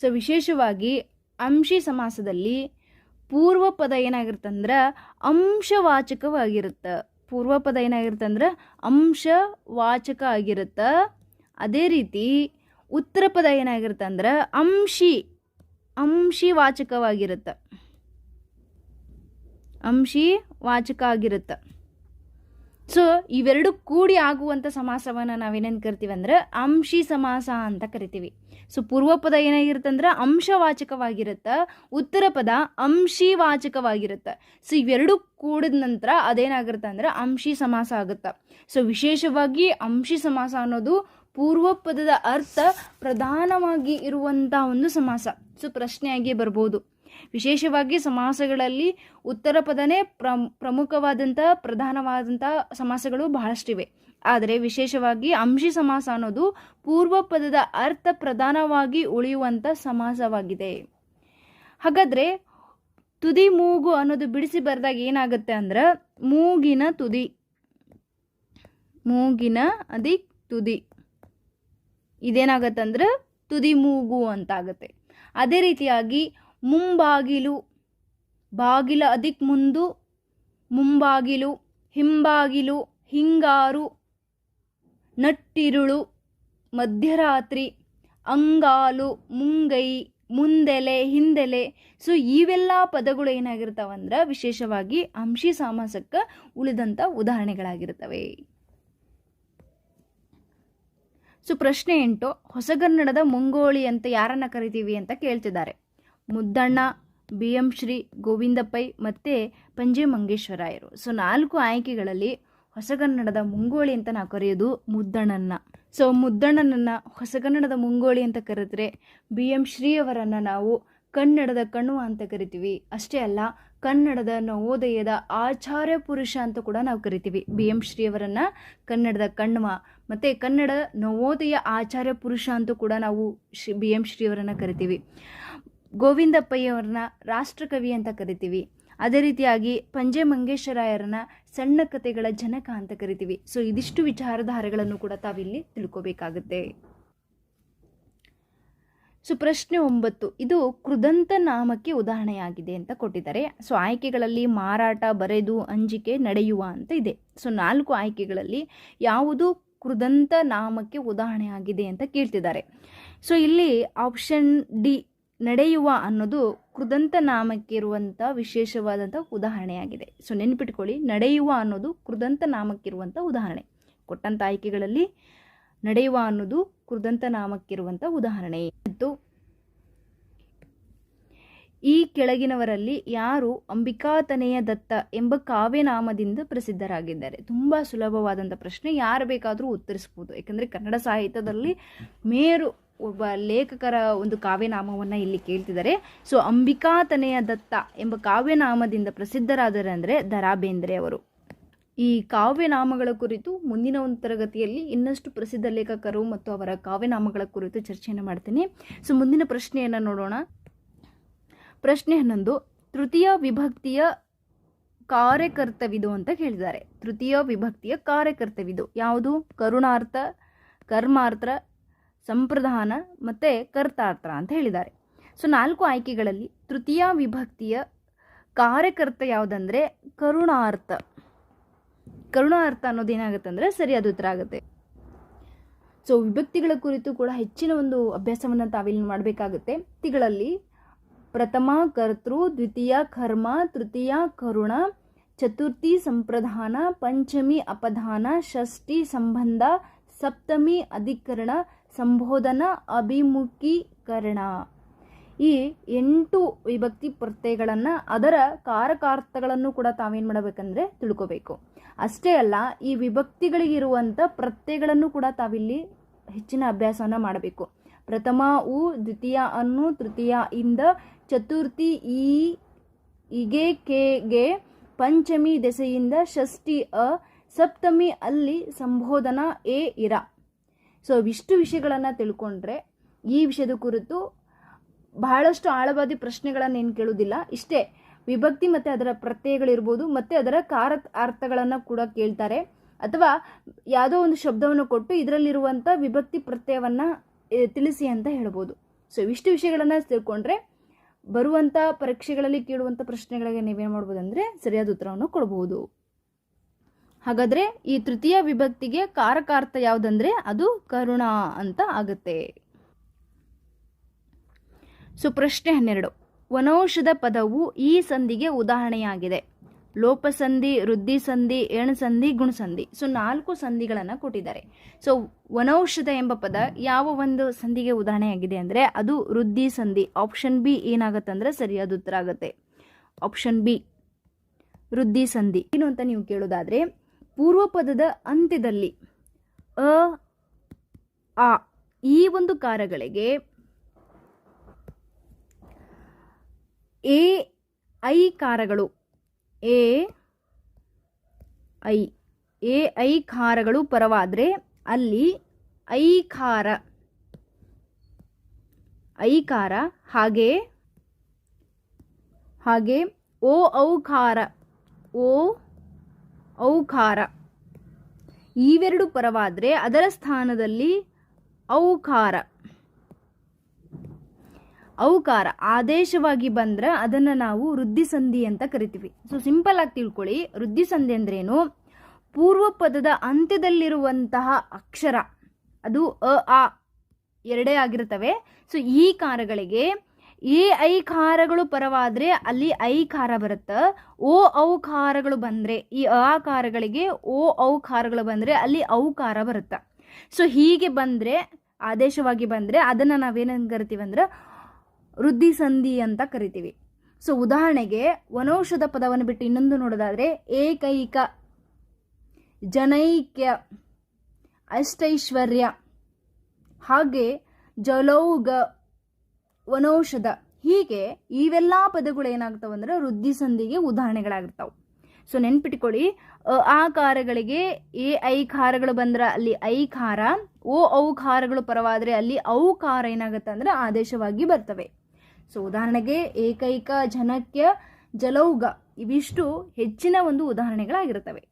ಸೊ, ವಿಶೇಷವಾಗಿ ಅಂಶಿ ಸಮಾಸದಲ್ಲಿ ಪೂರ್ವ ಪದ ಏನಾಗಿರುತ್ತೆ ಅಂದ್ರೆ ಅಂಶವಾಚಕವಾಗಿರುತ್ತೆ. ಪೂರ್ವ ಪದ ಏನಾಗಿರುತ್ತೆ ಅಂದ್ರೆ ಅಂಶವಾಚಕ ಆಗಿರುತ್ತೆ. ಅದೇ ರೀತಿ ಉತ್ತರ ಪದ ಏನಾಗಿರುತ್ತೆ ಅಂದ್ರೆ ಅಂಶಿ ಅಂಶಿ ವಾಚಕವಾಗಿರುತ್ತೆ. ಅಂಶಿ ವಾಚಕ ಆಗಿರುತ್ತೆ. ಸೊ ಇವೆರಡು ಕೂಡಿ ಆಗುವಂಥ ಸಮಾಸವನ್ನು ನಾವೇನೇನು ಕರಿತೀವಿ ಅಂದರೆ ಅಂಶಿ ಸಮಾಸ ಅಂತ ಕರಿತೀವಿ. ಸೊ ಪೂರ್ವ ಪದ ಏನಾಗಿರುತ್ತೆ ಅಂದ್ರೆ ಅಂಶವಾಚಕವಾಗಿರುತ್ತೆ ಉತ್ತರ ಪದ ಅಂಶಿ ವಾಚಕವಾಗಿರುತ್ತೆ ಸೊ ಇವೆರಡು ಕೂಡಿದ ನಂತರ ಅದೇನಾಗಿರುತ್ತೆ ಅಂದ್ರೆ ಅಂಶಿ ಸಮಾಸ ಆಗುತ್ತೆ. ಸೊ ವಿಶೇಷವಾಗಿ ಅಂಶಿ ಸಮಾಸ ಅನ್ನೋದು ಪೂರ್ವ ಪದದ ಅರ್ಥ ಪ್ರಧಾನವಾಗಿ ಇರುವಂಥ ಒಂದು ಸಮಾಸ. ಸೊ ಪ್ರಶ್ನೆಯಾಗಿ ಬರ್ಬೋದು. ವಿಶೇಷವಾಗಿ ಸಮಾಸಗಳಲ್ಲಿ ಉತ್ತರ ಪದನೇ ಪ್ರ ಪ್ರಮುಖವಾದಂಥ, ಪ್ರಧಾನವಾದಂಥ ಸಮಾಸಗಳು ಬಹಳಷ್ಟಿವೆ. ಆದರೆ ವಿಶೇಷವಾಗಿ ಅಂಶಿ ಸಮಾಸ ಅನ್ನೋದು ಪೂರ್ವ ಪದದ ಅರ್ಥ ಪ್ರಧಾನವಾಗಿ ಉಳಿಯುವಂಥ ಸಮಾಸವಾಗಿದೆ. ಹಾಗಾದರೆ ತುದಿ ಮೂಗು ಅನ್ನೋದು ಬಿಡಿಸಿ ಬರೆದಾಗ ಏನಾಗುತ್ತೆ ಅಂದ್ರೆ ಮೂಗಿನ ತುದಿ, ಮೂಗಿನ ಅದಿ ತುದಿ. ಇದೇನಾಗತ್ತಂದ್ರೆ ತುದಿ ಮೂಗು ಅಂತ ಆಗುತ್ತೆ ಅದೇ ರೀತಿಯಾಗಿ ಮುಂಬಾಗಿಲು. ಬಾಗಿಲ ಅದಿಕ್ ಮುಂದು ಮುಂಬಾಗಿಲು, ಹಿಂಬಾಗಿಲು, ಹಿಂಗಾರು, ನಟ್ಟಿರುಳು, ಮಧ್ಯರಾತ್ರಿ, ಅಂಗಾಲು, ಮುಂಗೈ, ಮುಂದೆಲೆ, ಹಿಂದೆಲೆ. ಸೊ, ಇವೆಲ್ಲ ಪದಗಳು ಏನಾಗಿರ್ತಾವಂದ್ರೆ ವಿಶೇಷವಾಗಿ ಅಂಶಿ ಸಮಾಸಕ್ಕೆ ಉಳಿದಂಥ ಉದಾಹರಣೆಗಳಾಗಿರ್ತವೆ. ಸೊ, ಪ್ರಶ್ನೆ ಎಂಟು, ಹೊಸಗನ್ನಡದ ಮುಂಗೋಳಿ ಅಂತ ಯಾರನ್ನ ಕರಿತೀವಿ ಅಂತ ಕೇಳ್ತಿದ್ದಾರೆ. ಮುದ್ದಣ್ಣ ಬಿ ಎಂ ಶ್ರೀ ಗೋವಿಂದ ಪೈ ಮತ್ತು ಪಂಜೆ ಮಂಗೇಶ್ವರಾಯರು. ಸೊ, ನಾಲ್ಕು ಆಯ್ಕೆಗಳಲ್ಲಿ ಹೊಸಗನ್ನಡದ ಮುಂಗೋಳಿ ಅಂತ ನಾವು ಕರೆಯೋದು ಮುದ್ದಣ್ಣನ ಸೊ, ಮುದ್ದಣ್ಣನನ್ನು ಹೊಸಗನ್ನಡದ ಮುಂಗೋಳಿ ಅಂತ ಕರೆದ್ರೆ ಬಿ ಎಂ ಶ್ರೀಯವರನ್ನು ನಾವು ಕನ್ನಡದ ಕಣ್ಣು ಅಂತ ಕರಿತೀವಿ. ಅಷ್ಟೇ ಅಲ್ಲ, ಕನ್ನಡದ ನವೋದಯದ ಆಚಾರ್ಯ ಪುರುಷ ಅಂತ ಕೂಡ ನಾವು ಕರಿತೀವಿ. ಬಿ ಎಂ ಶ್ರೀಯವರನ್ನು ಕನ್ನಡದ ಕಣ್ವ ಮತ್ತು ಕನ್ನಡ ನವೋದಯ ಆಚಾರ್ಯ ಪುರುಷ ಅಂತೂ ಕೂಡ ನಾವು ಶ್ರೀ ಬಿ ಎಂ ಶ್ರೀಯವರನ್ನು ಕರಿತೀವಿ. ಗೋವಿಂದಪ್ಪಯ್ಯವರನ್ನ ರಾಷ್ಟ್ರಕವಿ ಅಂತ ಕರಿತೀವಿ. ಅದೇ ರೀತಿಯಾಗಿ ಪಂಜೆ ಮಂಗೇಶ್ವರಾಯರನ್ನ ಸಣ್ಣ ಕಥೆಗಳ ಜನಕ ಅಂತ ಕರಿತೀವಿ. ಸೊ, ಇದಿಷ್ಟು ವಿಚಾರಧಾರೆಗಳನ್ನು ಕೂಡ ತಾವಿಲ್ಲಿ ತಿಳ್ಕೋಬೇಕಾಗುತ್ತೆ. ಸೊ, ಪ್ರಶ್ನೆ ಒಂಬತ್ತು. ಇದು ಕೃದಂತ ನಾಮಕ್ಕೆ ಉದಾಹರಣೆಯಾಗಿದೆ ಅಂತ ಕೊಟ್ಟಿದ್ದಾರೆ. ಸೊ, ಆಯ್ಕೆಗಳಲ್ಲಿ ಮಾರಾಟ, ಬರೆದು, ಅಂಜಿಕೆ ನಡೆಯುವ ಅಂತ ಇದೆ. ಸೊ, ನಾಲ್ಕು ಆಯ್ಕೆಗಳಲ್ಲಿ ಯಾವುದು ಕೃದಂತ ನಾಮಕ್ಕೆ ಉದಾಹರಣೆಯಾಗಿದೆ ಅಂತ ಕೇಳ್ತಿದ್ದಾರೆ. ಸೊ, ಇಲ್ಲಿ ಆಪ್ಷನ್ ಡಿ ನಡೆಯುವ ಅನ್ನೋದು ಕೃದಂತ ನಾಮಕ್ಕೆ ಇರುವಂಥ ವಿಶೇಷವಾದಂಥ ಉದಾಹರಣೆಯಾಗಿದೆ. ಸೊ ನೆನ್ಪಿಟ್ಕೊಳ್ಳಿ, ನಡೆಯುವ ಅನ್ನೋದು ಕೃದಂತ ನಾಮಕ್ಕಿರುವಂಥ ಉದಾಹರಣೆ. ಕೊಟ್ಟಂಥ ಆಯ್ಕೆಗಳಲ್ಲಿ ನಡೆಯುವ ಅನ್ನೋದು ಕೃದಂತ ನಾಮಕ್ಕಿರುವಂಥ ಉದಾಹರಣೆ. ಮತ್ತು ಈ ಕೆಳಗಿನವರಲ್ಲಿ ಯಾರು ಅಂಬಿಕಾತನೆಯ ದತ್ತ ಎಂಬ ಕಾವ್ಯನಾಮದಿಂದ ಪ್ರಸಿದ್ಧರಾಗಿದ್ದಾರೆ. ತುಂಬ ಸುಲಭವಾದಂಥ ಪ್ರಶ್ನೆ, ಯಾರು ಬೇಕಾದರೂ ಉತ್ತರಿಸ್ಬೋದು ಯಾಕಂದರೆ ಕನ್ನಡ ಸಾಹಿತ್ಯದಲ್ಲಿ ಮೇರು ಒಬ್ಬ ಲೇಖಕರ ಒಂದು ಕಾವ್ಯನಾಮವನ್ನು ಇಲ್ಲಿ ಕೇಳ್ತಿದ್ದಾರೆ. ಸೊ ಅಂಬಿಕಾತನೆಯ ದತ್ತ ಎಂಬ ಕಾವ್ಯನಾಮದಿಂದ ಪ್ರಸಿದ್ಧರಾದರೆ ಅಂದರೆ ದರಾ ಬೇಂದ್ರೆ ಅವರು. ಈ ಕಾವ್ಯನಾಮಗಳ ಕುರಿತು ಮುಂದಿನ ಒಂದು ತರಗತಿಯಲ್ಲಿ ಇನ್ನಷ್ಟು ಪ್ರಸಿದ್ಧ ಲೇಖಕರು ಮತ್ತು ಅವರ ಕಾವ್ಯನಾಮಗಳ ಕುರಿತು ಚರ್ಚೆಯನ್ನು ಮಾಡ್ತೀನಿ. ಸೊ ಮುಂದಿನ ಪ್ರಶ್ನೆಯನ್ನು ನೋಡೋಣ. ಪ್ರಶ್ನೆ ಹನ್ನೊಂದು. ತೃತೀಯ ವಿಭಕ್ತಿಯ ಕಾರ್ಯಕರ್ತವಿದು ಅಂತ ಕೇಳಿದ್ದಾರೆ ತೃತೀಯ ವಿಭಕ್ತಿಯ ಕಾರ್ಯಕರ್ತವಿದು ಯಾವುದು? ಕರುಣಾರ್ಥ, ಕರ್ಮಾರ್ಥ ಸಂಪ್ರದಾನ ಮತ್ತು ಕರ್ತಾರ್ಥ ಅಂತ ಹೇಳಿದ್ದಾರೆ. ಸೊ ನಾಲ್ಕು ಆಯ್ಕೆಗಳಲ್ಲಿ ತೃತೀಯ ವಿಭಕ್ತಿಯ ಕಾರ್ಯಕರ್ತ ಯಾವುದಂದರೆ ಕರುಣಾರ್ಥ. ಕರುಣಾರ್ಥ ಅನ್ನೋದು ಏನಾಗುತ್ತೆ ಅಂದರೆ ಸರಿಯಾದ ಉತ್ತರ ಆಗುತ್ತೆ. ಸೊ ವಿಭಕ್ತಿಗಳ ಕುರಿತು ಕೂಡ ಹೆಚ್ಚಿನ ಒಂದು ಅಭ್ಯಾಸವನ್ನು ತಾವಿಲ್ಲಿ ಮಾಡಬೇಕಾಗುತ್ತೆ. ತಿಗಳಲ್ಲಿ ಪ್ರಥಮ, ಕರ್ತೃ, ದ್ವಿತೀಯ, ಕರ್ಮ, ತೃತೀಯ, ಕರುಣ, ಚತುರ್ಥಿ, ಸಂಪ್ರಧಾನ, ಪಂಚಮಿ, ಅಪಧಾನ, ಷಷ್ಠಿ, ಸಂಬಂಧ, ಸಪ್ತಮಿ, ಅಧಿಕರಣ ಸಂಬೋಧನ ಅಭಿಮುಖೀಕರಣ. ಈ ಎಂಟು ವಿಭಕ್ತಿ ಪ್ರತ್ಯಯಗಳನ್ನು ಅದರ ಕಾರಕಾರ್ಥಗಳನ್ನು ಕೂಡ ತಾವೇನು ಮಾಡಬೇಕಂದ್ರೆ ತಿಳ್ಕೋಬೇಕು. ಅಷ್ಟೇ ಅಲ್ಲ, ಈ ವಿಭಕ್ತಿಗಳಿಗಿರುವಂಥ ಪ್ರತ್ಯಯಗಳನ್ನು ಕೂಡ ತಾವಿಲ್ಲಿ ಹೆಚ್ಚಿನ ಅಭ್ಯಾಸವನ್ನು ಮಾಡಬೇಕು. ಪ್ರಥಮ, ಉ, ದ್ವಿತೀಯ, ಅನ್ನು, ತೃತೀಯ, ಇಂದ ಚತುರ್ಥಿ, ಈ, ಇಗೆ, ಕೆಗೆ, ಪಂಚಮಿ, ದೆಸೆಯಿಂದ ಷಷ್ಠಿ, ಅ, ಸಪ್ತಮಿ, ಅಲ್ಲಿ ಸಂಬೋಧನ, ಎ, ಇರ. ಸೊ ಇಷ್ಟು ವಿಷಯಗಳನ್ನು ತಿಳ್ಕೊಂಡ್ರೆ ಈ ವಿಷಯದ ಕುರಿತು ಬಹಳಷ್ಟು ಆಳವಾದಿ ಪ್ರಶ್ನೆಗಳನ್ನು ಏನು ಕೇಳುವುದಿಲ್ಲ ಇಷ್ಟೇ ವಿಭಕ್ತಿ ಮತ್ತು ಅದರ ಪ್ರತ್ಯಯಗಳಿರ್ಬೋದು, ಮತ್ತು ಅದರ ಕಾರ ಅರ್ಥಗಳನ್ನು ಕೂಡ ಕೇಳ್ತಾರೆ. ಅಥವಾ ಯಾವುದೋ ಒಂದು ಶಬ್ದವನ್ನು ಕೊಟ್ಟು ಇದರಲ್ಲಿರುವಂಥ ವಿಭಕ್ತಿ ಪ್ರತ್ಯಯವನ್ನು ತಿಳಿಸಿ ಅಂತ ಹೇಳ್ಬೋದು. ಸೊ ಇಷ್ಟು ವಿಷಯಗಳನ್ನು ತಿಳ್ಕೊಂಡ್ರೆ ಬರುವಂಥ ಪರೀಕ್ಷೆಗಳಲ್ಲಿ ಕೇಳುವಂಥ ಪ್ರಶ್ನೆಗಳಿಗೆ ನೀವೇನು ಮಾಡ್ಬೋದು ಅಂದರೆ ಸರಿಯಾದ ಉತ್ತರವನ್ನು ಕೊಡ್ಬೋದು. ಹಾಗಾದರೆ ಈ ತೃತೀಯ ವಿಭಕ್ತಿಗೆ ಕಾರಕಾರ್ಥ ಯಾವುದಂದ್ರೆ ಅದು ಕರುಣ ಅಂತ ಆಗುತ್ತೆ. ಸೊ ಪ್ರಶ್ನೆ ಹನ್ನೆರಡು. ವನೌಷಧ ಪದವು ಈ ಸಂಧಿಗೆ ಉದಾಹರಣೆಯಾಗಿದೆ. ಲೋಪಸಂಧಿ ವೃದ್ಧಿ ಸಂಧಿ ಎಣಸಂಧಿ, ಗುಣಸಂಧಿ. ಸೊ ನಾಲ್ಕು ಸಂಧಿಗಳನ್ನು ಕೊಟ್ಟಿದ್ದಾರೆ. ಸೊ ವನೌಷಧ ಎಂಬ ಪದ ಯಾವ ಒಂದು ಸಂಧಿಗೆ ಉದಾಹರಣೆಯಾಗಿದೆ ಅಂದರೆ ಅದು ವೃದ್ಧಿ ಸಂಧಿ ಆಪ್ಷನ್ ಬಿ ಏನಾಗುತ್ತೆ ಅಂದರೆ ಸರಿಯಾದ ಉತ್ತರ ಆಗುತ್ತೆ. ಆಪ್ಷನ್ ಬಿ ವೃದ್ಧಿ ಸಂಧಿ ಏನು ಅಂತ ನೀವು ಕೇಳೋದಾದರೆ ಪೂರ್ವ ಪದದ ಅಂತ್ಯದಲ್ಲಿ ಅ, ಆ, ಈ ಒಂದು ಕಾರಗಳಿಗೆ ಎ, ಐ ಕಾರಗಳು, ಎ, ಐ ಎ, ಐ ಖಾರಗಳು ಪರವಾದರೆ ಅಲ್ಲಿ ಐ ಕಾರ ಐ ಕಾರ ಹಾಗೆ ಹಾಗೆ, ಓ, ಔ ಔಖಾರ ಓ ಔಖಾರ ಇವೆರಡು ಪರವಾದರೆ ಅದರ ಸ್ಥಾನದಲ್ಲಿ ಔಕಾರ. ಔಕಾರ, ಆದೇಶವಾಗಿ ಬಂದ್ರೆ ಅದನ್ನು ನಾವು ವೃದ್ಧಿಸಂಧಿ ಅಂತ ಕರಿತೀವಿ. ಸೊ ಸಿಂಪಲ್ ಆಗಿ ತಿಳ್ಕೊಳ್ಳಿ. ವೃದ್ಧಿಸಂಧಿ ಅಂದ್ರೇನು? ಪೂರ್ವ ಪದದ ಅಂತ್ಯದಲ್ಲಿರುವಂತಹ ಅಕ್ಷರ. ಅದು ಅ, ಆ, ಎರಡೇ ಆಗಿರ್ತವೆ. ಸೊ ಈ ಕಾರಗಳಿಗೆ ಎ ಖಾರಗಳು ಪರವಾದರೆ ಅಲ್ಲಿ ಐ ಖಾರ ಬರುತ್ತೆ. ಓ ಔ ಖಾರಗಳು ಬಂದರೆ ಈ ಆ ಖಾರಗಳಿಗೆ ಓ ಔ ಖಾರಗಳು ಬಂದರೆ ಅಲ್ಲಿ ಔ ಖಾರ ಬರುತ್ತೆ. ಸೊ ಹೀಗೆ ಬಂದರೆ, ಆದೇಶವಾಗಿ ಬಂದರೆ ಅದನ್ನು ನಾವೇನಂತ ಕರಿತೀವಿ ಅಂದ್ರೆ ವೃದ್ಧಿ ಸಂಧಿ ಅಂತ ಕರಿತೀವಿ. ಸೊ ಉದಾಹರಣೆಗೆ ವನೌಷಧ ಪದವನ್ನು ಬಿಟ್ಟು ಇನ್ನೊಂದು ನೋಡೋದಾದರೆ ಏಕೈಕ ಜನೈಕ್ಯ ಅಷ್ಟೈಶ್ವರ್ಯ. ಹಾಗೆ ಜಲೌಗ ವನೌಷಧ. ಹೀಗೆ ಇವೆಲ್ಲ ಪದಗಳು ಏನಾಗ್ತಾವೆ ಅಂದ್ರೆ ವೃದ್ಧಿ ಸಂಧಿಗೆ ಉದಾಹರಣೆಗಳಾಗಿರ್ತಾವೆ. ಸೊ ನೆನ್ಪಿಟ್ಕೊಳ್ಳಿ ಆ ಕಾರಗಳಿಗೆ ಎ, ಐ ಖಾರಗಳು ಬಂದ್ರೆ ಅಲ್ಲಿ ಐ ಖಾರ, ಓ, ಔ ಖಾರಗಳು ಪರವಾದರೆ ಅಲ್ಲಿ ಔ ಖಾರ ಏನಾಗುತ್ತೆ ಅಂದ್ರೆ ಆದೇಶವಾಗಿ ಬರ್ತವೆ. ಸೊ ಉದಾಹರಣೆಗೆ ಏಕೈಕ ಜನಕ್ಯ ಜಲೌಗ ಇವಿಷ್ಟು ಹೆಚ್ಚಿನ ಒಂದು ಉದಾಹರಣೆಗಳಾಗಿರ್ತವೆ.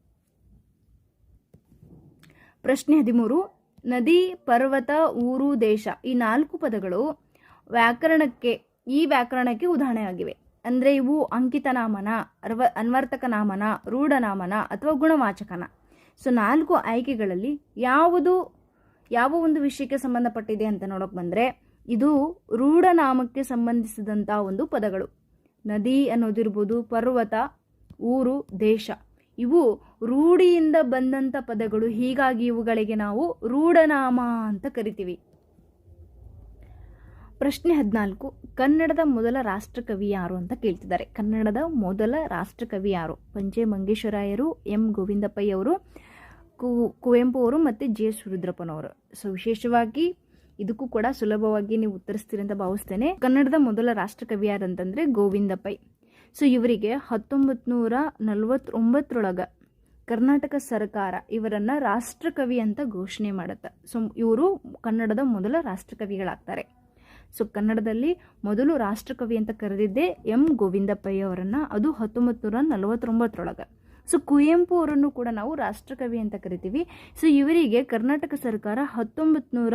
ಪ್ರಶ್ನೆ ಹದಿಮೂರು, ನದಿ, ಪರ್ವತ, ಊರು, ದೇಶ ಈ ನಾಲ್ಕು ಪದಗಳು ವ್ಯಾಕರಣಕ್ಕೆ, ಈ ವ್ಯಾಕರಣಕ್ಕೆ ಉದಾಹರಣೆಯಾಗಿವೆ. ಅಂದರೆ ಇವು ಅಂಕಿತನಾಮನ, ಅರ್ವ ಅನ್ವರ್ತಕ ನಾಮನ ರೂಢನಾಮನ ಅಥವಾ ಗುಣವಾಚಕನ. ಸೊ, ನಾಲ್ಕು ಆಯ್ಕೆಗಳಲ್ಲಿ ಯಾವುದು, ಯಾವ ಒಂದು ವಿಷಯಕ್ಕೆ ಸಂಬಂಧಪಟ್ಟಿದೆ ಅಂತ ನೋಡೋಕೆ ಬಂದರೆ, ಇದು ರೂಢನಾಮಕ್ಕೆ ಸಂಬಂಧಿಸಿದಂಥ ಒಂದು ಪದಗಳು. ನದಿ ಅನ್ನೋದಿರ್ಬೋದು ಪರ್ವತ, ಊರು, ದೇಶ. ಇವು ರೂಢಿಯಿಂದ ಬಂದಂಥ ಪದಗಳು. ಹೀಗಾಗಿ ಇವುಗಳಿಗೆ ನಾವು ರೂಢನಾಮ ಅಂತ ಕರಿತೀವಿ. ಪ್ರಶ್ನೆ ಹದಿನಾಲ್ಕು, ಕನ್ನಡದ ಮೊದಲ ರಾಷ್ಟ್ರಕವಿ ಯಾರು ಅಂತ ಕೇಳ್ತಿದ್ದಾರೆ. ಕನ್ನಡದ ಮೊದಲ ರಾಷ್ಟ್ರಕವಿ ಯಾರು? ಪಂಜೆ ಮಂಗೇಶ್ವರಾಯರು, ಎಂ ಗೋವಿಂದಪ್ಪಯ್ಯವರು ಕು, ಕುವೆಂಪು ಅವರು ಮತ್ತು ಜೆ ಎಸ್ ರುದ್ರಪ್ಪನವರು ಸೊ ವಿಶೇಷವಾಗಿ ಇದಕ್ಕೂ ಕೂಡ ಸುಲಭವಾಗಿ ನೀವು ಉತ್ತರಿಸ್ತೀರಿ ಅಂತ ಭಾವಿಸ್ತೇನೆ. ಕನ್ನಡದ ಮೊದಲ ರಾಷ್ಟ್ರಕವಿ ಯಾರು ಅಂತಂದರೆ ಗೋವಿಂದಪ್ಪಯ್. ಸೊ ಇವರಿಗೆ ಹತ್ತೊಂಬತ್ತು ನೂರ ನಲವತ್ತೊಂಬತ್ತರೊಳಗೆ ಕರ್ನಾಟಕ ಸರ್ಕಾರ ಇವರನ್ನು ರಾಷ್ಟ್ರಕವಿ ಅಂತ ಘೋಷಣೆ ಮಾಡುತ್ತೆ. ಸೊ ಇವರು ಕನ್ನಡದ ಮೊದಲ ರಾಷ್ಟ್ರಕವಿಗಳಾಗ್ತಾರೆ. ಸೊ ಕನ್ನಡದಲ್ಲಿ ಮೊದಲು ರಾಷ್ಟ್ರಕವಿ ಅಂತ ಕರೆದಿದ್ದೆ ಎಂ ಗೋವಿಂದಪ್ಪಯ್ಯ ಅವರನ್ನು. ಅದು ಹತ್ತೊಂಬತ್ತು ನೂರ ನಲವತ್ತೊಂಬತ್ತರೊಳಗೆ. ಸೊ ಕುವೆಂಪು ಅವರನ್ನು ಕೂಡ ನಾವು ರಾಷ್ಟ್ರಕವಿ ಅಂತ ಕರಿತೀವಿ. ಸೊ ಇವರಿಗೆ ಕರ್ನಾಟಕ ಸರ್ಕಾರ ಹತ್ತೊಂಬತ್ತು ನೂರ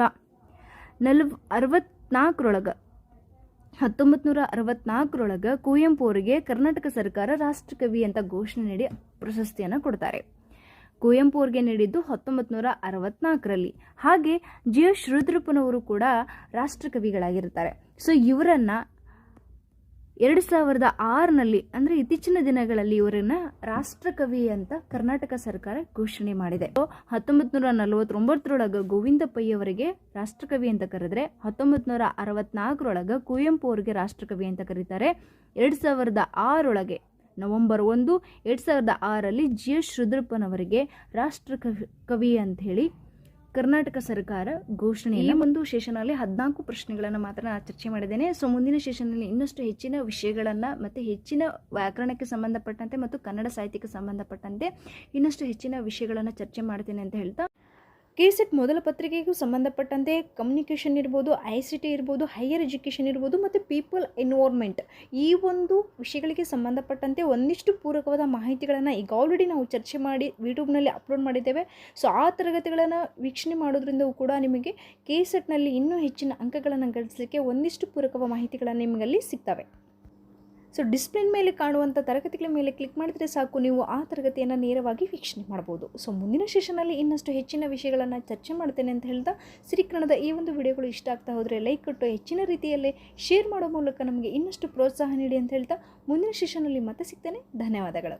ನಲ್ವ, ಅರವತ್ನಾಲ್ಕರೊಳಗೆ ಹತ್ತೊಂಬತ್ತು ನೂರ ಅರವತ್ನಾಲ್ಕರೊಳಗೆ ಕುವೆಂಪು ಅವರಿಗೆ ಕರ್ನಾಟಕ ಸರ್ಕಾರ ರಾಷ್ಟ್ರಕವಿ ಅಂತ ಘೋಷಣೆ ನೀಡಿ ಪ್ರಶಸ್ತಿಯನ್ನು ಕೊಡ್ತಾರೆ. ಕುವೆಂಪು ನೀಡಿದ್ದು ಹತ್ತೊಂಬತ್ತು ನೂರ ಅರವತ್ನಾಲ್ಕರಲ್ಲಿ. ಹಾಗೆ ಜಿ ಎಸ್ ರುದ್ರಪ್ಪನವರು ಕೂಡ ರಾಷ್ಟ್ರಕವಿಗಳಾಗಿರ್ತಾರೆ ಸೊ ಇವರನ್ನು ಎರಡು ಸಾವಿರದ ಆರನಲ್ಲಿ ಅಂದರೆ ಇತ್ತೀಚಿನ ದಿನಗಳಲ್ಲಿ ಇವರನ್ನು ರಾಷ್ಟ್ರಕವಿ ಅಂತ ಕರ್ನಾಟಕ ಸರ್ಕಾರ ಘೋಷಣೆ ಮಾಡಿದೆ. ಹತ್ತೊಂಬತ್ತು ನೂರ ನಲವತ್ತೊಂಬತ್ತರೊಳಗೆ ಗೋವಿಂದ ಪೈ ಅವರಿಗೆ ರಾಷ್ಟ್ರಕವಿ ಅಂತ ಕರೆದ್ರೆ ಹತ್ತೊಂಬತ್ತು ನೂರ ಅರವತ್ನಾಲ್ಕರೊಳಗೆ ಕುವೆಂಪು ಅವರಿಗೆ ರಾಷ್ಟ್ರಕವಿ ಅಂತ ಕರೀತಾರೆ. ಎರಡು ಸಾವಿರದ ಆರೊಳಗೆ ನವೆಂಬರ್ ಒಂದು ಎರಡು ಸಾವಿರದ ಆರಲ್ಲಿ ಜಿ ಎಸ್ ರುದ್ರಪ್ಪನವರಿಗೆ ರಾಷ್ಟ್ರ ಕವಿ ಅಂತ ಹೇಳಿ ಕರ್ನಾಟಕ ಸರ್ಕಾರ ಘೋಷಣೆ ಈ ಒಂದು ಸೆಷನಲ್ಲಿ ಹದಿನಾಲ್ಕು ಪ್ರಶ್ನೆಗಳನ್ನು ಮಾತ್ರ ನಾನು ಚರ್ಚೆ ಮಾಡಿದ್ದೇನೆ. ಸೊ ಮುಂದಿನ ಸೆಷನ್ನಲ್ಲಿ ಇನ್ನಷ್ಟು ಹೆಚ್ಚಿನ ವಿಷಯಗಳನ್ನು ಮತ್ತು ಹೆಚ್ಚಿನ ವ್ಯಾಕರಣಕ್ಕೆ ಸಂಬಂಧಪಟ್ಟಂತೆ ಮತ್ತು ಕನ್ನಡ ಸಾಹಿತ್ಯಕ್ಕೆ ಸಂಬಂಧಪಟ್ಟಂತೆ ಇನ್ನಷ್ಟು ಹೆಚ್ಚಿನ ವಿಷಯಗಳನ್ನು ಚರ್ಚೆ ಮಾಡ್ತೇನೆ ಅಂತ ಹೇಳ್ತಾ ಕೆಸೆಟ್ ಮೊದಲ ಪತ್ರಿಕೆಗೂ ಸಂಬಂಧಪಟ್ಟಂತೆ ಕಮ್ಯುನಿಕೇಷನ್ ಇರ್ಬೋದು ಐ ಸಿ ಟಿ ಇರ್ಬೋದು ಹೈಯರ್ ಎಜುಕೇಷನ್ ಇರ್ಬೋದು ಮತ್ತು ಪೀಪಲ್ ಎನ್ವೋರ್ಮೆಂಟ್ ಈ ಒಂದು ವಿಷಯಗಳಿಗೆ ಸಂಬಂಧಪಟ್ಟಂತೆ ಒಂದಿಷ್ಟು ಪೂರಕವಾದ ಮಾಹಿತಿಗಳನ್ನು ಈಗ ಆಲ್ರೆಡಿ ನಾವು ಚರ್ಚೆ ಮಾಡಿ ಯೂಟ್ಯೂಬ್ನಲ್ಲಿ ಅಪ್ಲೋಡ್ ಮಾಡಿದ್ದೇವೆ. ಸೊ ಆ ತರಗತಿಗಳನ್ನು ವೀಕ್ಷಣೆ ಮಾಡೋದ್ರಿಂದ ಕೂಡ ನಿಮಗೆ ಕೆ ಸೆಟ್ನಲ್ಲಿ ಇನ್ನೂ ಹೆಚ್ಚಿನ ಅಂಕಗಳನ್ನು ಗಳಿಸಲಿಕ್ಕೆ ಒಂದಿಷ್ಟು ಪೂರಕವಾದ ಮಾಹಿತಿಗಳನ್ನು ನಿಮಗಲ್ಲಿ ಸಿಗ್ತವೆ. ಸೊ ಡಿಸ್ಪ್ಲೇ ಮೇಲೆ ಕಾಣುವಂಥ ತರಗತಿಗಳ ಮೇಲೆ ಕ್ಲಿಕ್ ಮಾಡಿದರೆ ಸಾಕು. ನೀವು ಆ ತರಗತಿಯನ್ನು ನೇರವಾಗಿ ವೀಕ್ಷಣೆ ಮಾಡ್ಬೋದು. ಸೊ ಮುಂದಿನ ಸೆಷನಲ್ಲಿ ಇನ್ನಷ್ಟು ಹೆಚ್ಚಿನ ವಿಷಯಗಳನ್ನು ಚರ್ಚೆ ಮಾಡ್ತೇನೆ ಅಂತ ಹೇಳ್ತಾ ಶ್ರೀಕರಣದ ಈ ಒಂದು ವಿಡಿಯೋಗಳು ಇಷ್ಟ ಆಗ್ತಾ ಹೋದರೆ ಲೈಕ್ ಕೊಟ್ಟು ಹೆಚ್ಚಿನ ರೀತಿಯಲ್ಲಿ ಶೇರ್ ಮಾಡೋ ಮೂಲಕ ನಮಗೆ ಇನ್ನಷ್ಟು ಪ್ರೋತ್ಸಾಹ ನೀಡಿ ಅಂತ ಹೇಳ್ತಾ ಮುಂದಿನ ಸೆಷನಲ್ಲಿ ಮತ್ತೆ ಸಿಗ್ತೇನೆ. ಧನ್ಯವಾದಗಳು.